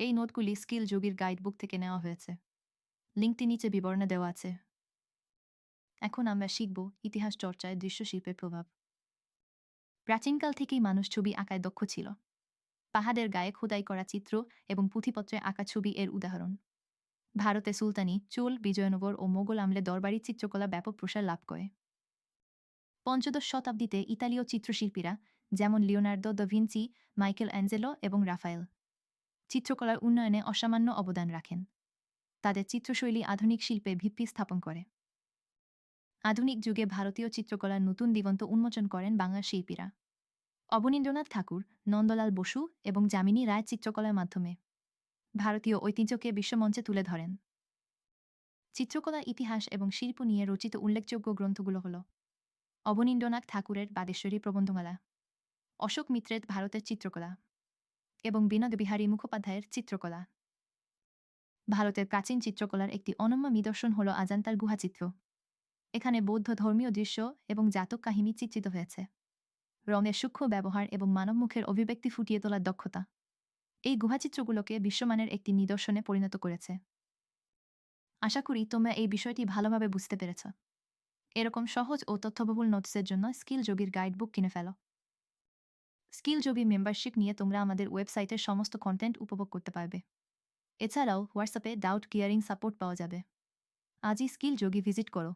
এই নোটগুলি স্কিল যোগীর গাইডবুক থেকে নেওয়া হয়েছে। লিঙ্কটি নিচে বিবরণে দেওয়া আছে। এখন আমরা শিখব ইতিহাস চর্চায় দৃশ্যশিল্পের প্রভাব। প্রাচীনকাল থেকেই মানুষ ছবি আঁকায় দক্ষ ছিল। পাহাড়ের গায়ে খোদাই করা চিত্র এবং পুঁথিপত্রে আঁকা ছবি এর উদাহরণ। ভারতে সুলতানি, চোল, বিজয়নগর ও মোগল আমলে দরবারি চিত্রকলা ব্যাপক প্রসার লাভ করে। পঞ্চদশ শতাব্দীতে ইতালীয় চিত্রশিল্পীরা, যেমন Leonardo da Vinci Michelangelo এবং রাফায়েল চিত্রকলার উন্নয়নে অসামান্য অবদান রাখেন। তাদের চিত্রশৈলী আধুনিক শিল্পে ভিত্তি স্থাপন করে। আধুনিক যুগে ভারতীয় চিত্রকলার নতুন দিগন্ত উন্মোচন করেন বাংলা শিল্পীরা। অবনীন্দ্রনাথ ঠাকুর, নন্দলাল বসু এবং যামিনী রায় চিত্রকলার মাধ্যমে ভারতীয় ঐতিহ্যকে বিশ্বমঞ্চে তুলে ধরেন। চিত্রকলা ইতিহাস এবং শিল্প নিয়ে রচিত উল্লেখযোগ্য গ্রন্থগুলো হল অবনীন্দ্রনাথ ঠাকুরের বাদেশ্বরী প্রবন্ধমালা, অশোক মিত্রের ভারতের চিত্রকলা। এবং বিনোদ বিহারী মুখোপাধ্যায়ের চিত্রকলা। ভারতের প্রাচীন চিত্রকলার একটি অনন্য নিদর্শন হল আজান্তার গুহাচিত্র এখানে বৌদ্ধ ধর্মীয় দৃশ্য এবং জাতক কাহিনী চিত্রিত হয়েছে। রঙের সূক্ষ্ম ব্যবহার এবং মানবমুখের অভিব্যক্তি ফুটিয়ে তোলার দক্ষতা। এই গুহাচিত্রগুলোকে বিশ্বমানের একটি নিদর্শনে পরিণত করেছে। আশা করি তোমরা এই বিষয়টি ভালোভাবে বুঝতে পেরেছ। এরকম সহজ ও তথ্যবহুল নোটসের জন্য স্কিল যোগীর গাইডবুক কিনে ফেলো। স্কিল যোগী মেম্বারশিপ নিয়ে তোমরা আমাদের ওয়েবসাইটের সমস্ত কন্টেন্ট উপভোগ করতে পারবে। এছাড়াও, হোয়াটসঅ্যাপে ডাউট ক্লিয়ারিং সাপোর্ট পাওয়া যাবে। আজই স্কিল যোগী ভিজিট করো।